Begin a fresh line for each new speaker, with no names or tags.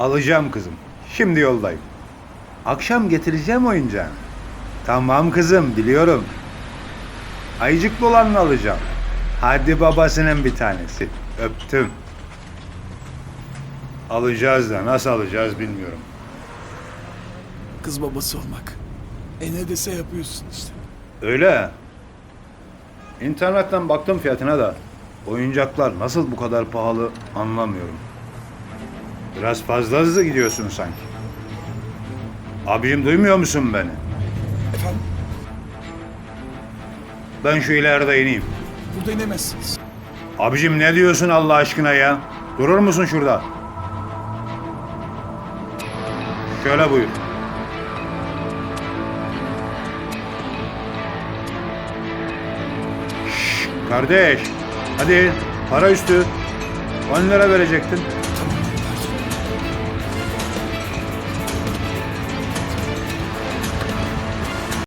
Alacağım kızım. Şimdi yoldayım. Akşam getireceğim oyuncağını. Tamam kızım biliyorum. Ayıcıklı olanını alacağım. Hadi babasının bir tanesi. Öptüm. Alacağız da nasıl alacağız bilmiyorum.
Kız babası olmak. E ne dese yapıyorsun işte.
Öyle. İnternetten baktım fiyatına da. Oyuncaklar nasıl bu kadar pahalı anlamıyorum. Biraz fazla hızlı gidiyorsun sanki. Abicim duymuyor musun beni?
Efendim
Ben şu ileride ineyim.
burada inemezsiniz.
Abicim ne diyorsun Allah aşkına ya? Durur musun şurada? Şöyle buyur. Şşş, kardeş, hadi para üstü. 10 lira verecektin.